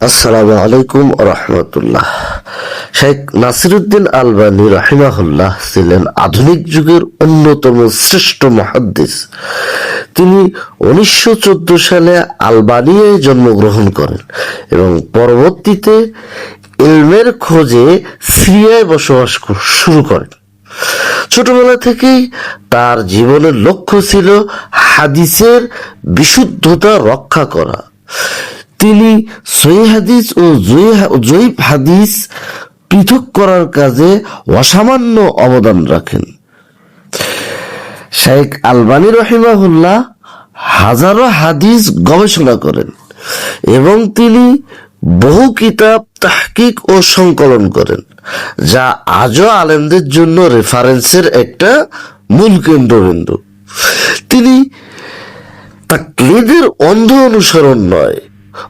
আসসালামু আলাইকুম রহমতুল্লাহ। শেখ নাসিরুদ্দিন আলবানী রাহিমাহুল্লাহ ছিলেন আধুনিক যুগের অন্যতম শ্রেষ্ঠ মহাদ্দিস। তিনি উনিশশো চোদ্দ সালে আলবানিয়ায় জন্মগ্রহণ করেন এবং পরবর্তীতে ইলমের খোঁজে সিরিয়ায় বসবাস শুরু করেন। ছোটবেলা থেকেই তার জীবনের লক্ষ্য ছিল হাদিসের বিশুদ্ধতা রক্ষা করা। তিনি সহি হাদিস ও জয়ীফ হাদিস পৃথক করার কাজে অসামান্য অবদান রাখেন শেখ আলবানী রহিমাহুল্লাহ হাজারো হাদিস গবেষণা করেন এবং তিনি বহু কিতাব তাহকিক ও সংকলন করেন যা আজও আলেমদের জন্য রেফারেন্সের একটা মূল কেন্দ্রবিন্দু তিনি তাকলিদের অন্ধ অনুসরণ নয়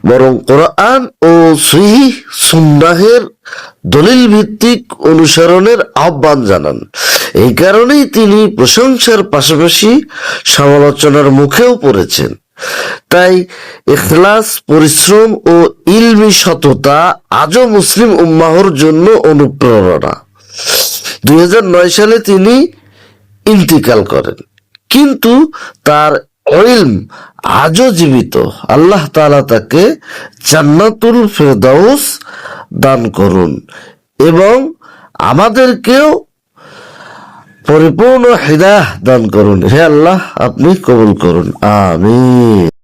বরং কোরআন ও সহি সুন্নাহের দলিল ভিত্তিক অনুসরণের আহ্বান জানান। এই কারণেই তিনি প্রশংসার পাশাপাশি সমালোচনার মুখেও পড়েছেন। তাই ইখলাস, পরিশ্রম ও ইলমি সততা আজও মুসলিম উম্মাহর জন্য অনুপ্রেরণা। দুই হাজার নয় সালে তিনি ইন্তিকাল করেন। কিন্তু তার আজও জীবিত। আল্লাহ তালা তাকে জান্নাতুল ফেরদাউস দান করুন এবং আমাদেরকেও পরিপূর্ণ হৃদয় দান করুন। হে আল্লাহ, আপনি কবুল করুন। আমিন।